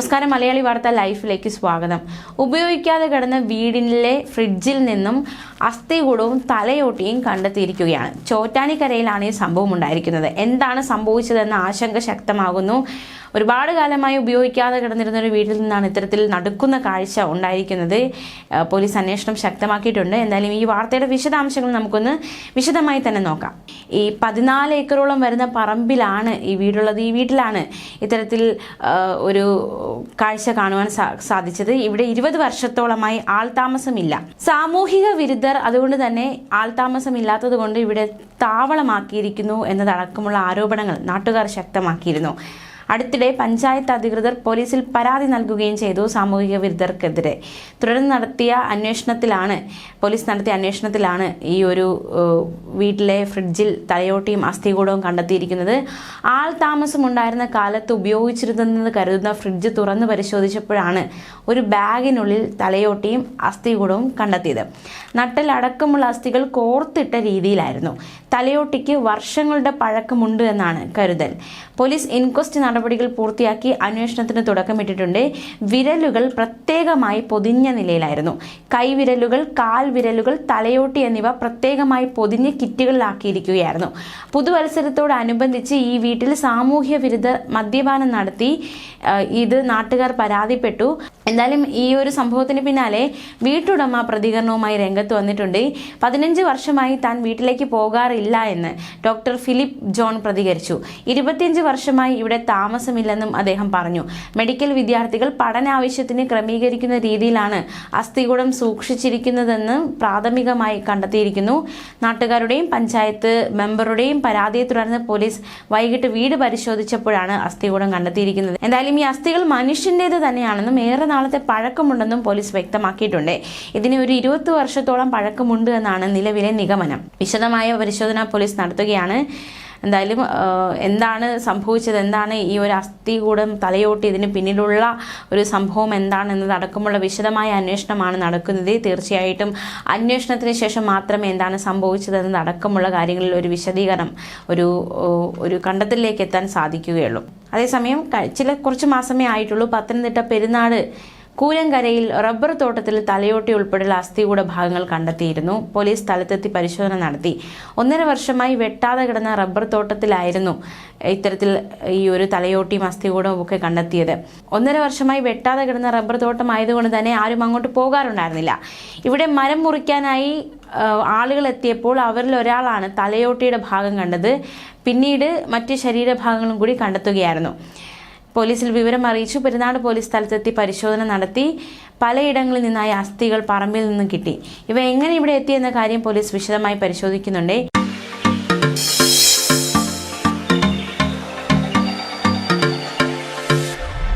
നമസ്കാരം മലയാളി വാർത്ത ലൈഫിലേക്ക് സ്വാഗതം. ഉപയോഗിക്കാതെ കിടന്ന വീടിലെ ഫ്രിഡ്ജിൽ നിന്നും അസ്ഥികൂടവും തലയോട്ടിയും കണ്ടെത്തിയിരിക്കുകയാണ്. ചോറ്റാനിക്കരയിലാണ് ഈ സംഭവം ഉണ്ടായിരിക്കുന്നത്. എന്താണ് സംഭവിച്ചതെന്ന് ആശങ്ക ശക്തമാകുന്നു. ഒരുപാട് കാലമായി ഉപയോഗിക്കാതെ കിടന്നിരുന്ന ഒരു വീട്ടിൽ നിന്നാണ് ഇത്തരത്തിൽ നടക്കുന്ന കാഴ്ച ഉണ്ടായിരിക്കുന്നത്. പോലീസ് അന്വേഷണം ശക്തമാക്കിയിട്ടുണ്ട്. എന്തായാലും ഈ വാർത്തയുടെ വിശദാംശങ്ങൾ നമുക്കൊന്ന് വിശദമായി തന്നെ നോക്കാം. ഈ പതിനാല് ഏക്കറോളം വരുന്ന പറമ്പിലാണ് ഈ വീടുള്ളത്. ഈ വീട്ടിലാണ് ഇത്തരത്തിൽ ഒരു കാഴ്ച കാണുവാൻ സാധിച്ചത്. ഇവിടെ ഇരുപത് വർഷത്തോളമായി ആൾതാമസമില്ല സാമൂഹിക വിരുദ്ധർ അതുകൊണ്ട് തന്നെ ആൾതാമസമില്ലാത്തത് കൊണ്ട് ഇവിടെ താവളമാക്കിയിരിക്കുന്നു എന്നതടക്കമുള്ള ആരോപണങ്ങൾ നാട്ടുകാർ ശക്തമാക്കിയിരുന്നു. അടുത്തിടെ പഞ്ചായത്ത് അധികൃതർ പോലീസിൽ പരാതി നൽകുകയും ചെയ്തു സാമൂഹിക വിരുദ്ധർക്കെതിരെ തുടർന്ന് നടത്തിയ അന്വേഷണത്തിലാണ് പോലീസ് നടത്തിയ അന്വേഷണത്തിലാണ് ഈ ഒരു വീട്ടിലെ ഫ്രിഡ്ജിൽ തലയോട്ടിയും അസ്ഥികൂടവും കണ്ടെത്തിയിരിക്കുന്നത്. ആൾ താമസമുണ്ടായിരുന്ന കാലത്ത് ഉപയോഗിച്ചിരുന്നെന്ന് കരുതുന്ന ഫ്രിഡ്ജ് തുറന്നു പരിശോധിച്ചപ്പോഴാണ് ഒരു ബാഗിനുള്ളിൽ തലയോട്ടിയും അസ്ഥികൂടവും കണ്ടെത്തിയത്. നട്ടലടക്കമുള്ള അസ്ഥികൾ കോർത്തിട്ട രീതിയിലായിരുന്നു. തലയോട്ടിക്ക് വർഷങ്ങളുടെ പഴക്കമുണ്ട് എന്നാണ് കരുതൽ. പോലീസ് ഇൻക്വസ്റ്റ് നടപടികൾ പൂർത്തിയാക്കി അന്വേഷണത്തിന് തുടക്കമിട്ടിട്ടുണ്ട്. വിരലുകൾ പ്രത്യേകമായി പൊതിഞ്ഞ നിലയിലായിരുന്നു. കൈവിരലുകൾ കാൽവിരലുകൾ തലയോട്ടി എന്നിവ പ്രത്യേകമായി പൊതിഞ്ഞ് കിറ്റുകളിലാക്കിയിരിക്കുകയായിരുന്നു. പുതുവത്സരത്തോടനുബന്ധിച്ച് ഈ വീട്ടിൽ സാമൂഹ്യ വിരുദ്ധ മദ്യപാനം നടത്തി ഇത് നാട്ടുകാർ പരാതിപ്പെട്ടു. എന്തായാലും ഈ ഒരു സംഭവത്തിന് പിന്നാലെ വീട്ടുടമ പ്രതികരണവുമായി രംഗത്ത് വന്നിട്ടുണ്ട്. പതിനഞ്ച് വർഷമായി താൻ വീട്ടിലേക്ക് പോകാറില്ല എന്ന് ഡോക്ടർ ഫിലിപ്പ് ജോൺ പ്രതികരിച്ചു. ഇരുപത്തിയഞ്ച് വർഷമായി ഇവിടെ താമസമില്ലെന്നും അദ്ദേഹം പറഞ്ഞു. മെഡിക്കൽ വിദ്യാർത്ഥികൾ പഠനാവശ്യത്തിന് ക്രമീകരിക്കുന്ന രീതിയിലാണ് അസ്ഥികൂടം സൂക്ഷിച്ചിരിക്കുന്നതെന്ന് പ്രാഥമികമായി കണ്ടെത്തിയിരിക്കുന്നു. നാട്ടുകാരുടെയും പഞ്ചായത്ത് മെമ്പറുടെയും പരാതിയെ തുടർന്ന് പോലീസ് വൈകിട്ട് വീട് പരിശോധിച്ചപ്പോഴാണ് അസ്ഥികൂടം കണ്ടെത്തിയിരിക്കുന്നത്. എന്തായാലും ഈ അസ്ഥികൾ മനുഷ്യന്റേത് തന്നെയാണെന്നും ഏറെ നാളത്തെ പഴക്കമുണ്ടെന്നും പോലീസ് വ്യക്തമാക്കിയിട്ടുണ്ട്. ഇതിന് ഒരു ഇരുപത്തി വർഷത്തോളം പഴക്കമുണ്ട് എന്നാണ് നിലവിലെ നിഗമനം. വിശദമായ പരിശോധന പോലീസ് നടത്തുകയാണ്. എന്തായാലും എന്താണ് സംഭവിച്ചത്? എന്താണ് ഈ ഒരു അസ്ഥി കൂടം തലയോട്ടി? ഇതിന് പിന്നിലുള്ള ഒരു സംഭവം എന്താണെന്നതടക്കമുള്ള വിശദമായ അന്വേഷണമാണ് നടക്കുന്നത്. തീർച്ചയായിട്ടും അന്വേഷണത്തിന് ശേഷം മാത്രമേ എന്താണ് സംഭവിച്ചതെന്നതടക്കമുള്ള കാര്യങ്ങളിൽ ഒരു വിശദീകരണം ഒരു ഒരു കണ്ടെത്തലിലേക്ക് എത്താൻ സാധിക്കുകയുള്ളൂ. അതേസമയം ചില കുറച്ച് മാസമേ ആയിട്ടുള്ളൂ. പത്തനംതിട്ട പെരുന്നാട് കൂരങ്കരയിൽ റബ്ബർ തോട്ടത്തിൽ തലയോട്ടി ഉൾപ്പെടെയുള്ള അസ്ഥികൂട ഭാഗങ്ങൾ കണ്ടെത്തിയിരുന്നു. പോലീസ് സ്ഥലത്തെത്തി പരിശോധന നടത്തി. ഒന്നര വർഷമായി വെട്ടാതെ കിടന്ന റബ്ബർ തോട്ടത്തിലായിരുന്നു ഇത്തരത്തിൽ ഈ ഒരു തലയോട്ടിയും അസ്ഥികൂടവും ഒക്കെ കണ്ടെത്തിയത്. ഒന്നര വർഷമായി വെട്ടാതെ കിടന്ന റബ്ബർ തോട്ടം ആയതുകൊണ്ട് തന്നെ ആരും അങ്ങോട്ട് പോകാറുണ്ടായിരുന്നില്ല. ഇവിടെ മരം മുറിക്കാനായി ആളുകൾ എത്തിയപ്പോൾ അവരിൽ ഒരാളാണ് തലയോട്ടിയുടെ ഭാഗം കണ്ടത്. പിന്നീട് മറ്റ് ശരീരഭാഗങ്ങളും കൂടി കണ്ടെത്തുകയായിരുന്നു. പോലീസിൽ വിവരം അറിയിച്ചു. പെരുന്നാട് പോലീസ് സ്ഥലത്തെത്തി പരിശോധന നടത്തി. പലയിടങ്ങളിൽ നിന്നായി അസ്ഥികൾ പറമ്പിൽ നിന്നും കിട്ടി. ഇവ എങ്ങനെ ഇവിടെ എത്തിയെന്ന കാര്യം പോലീസ് വിശദമായി പരിശോധിക്കുന്നുണ്ട്.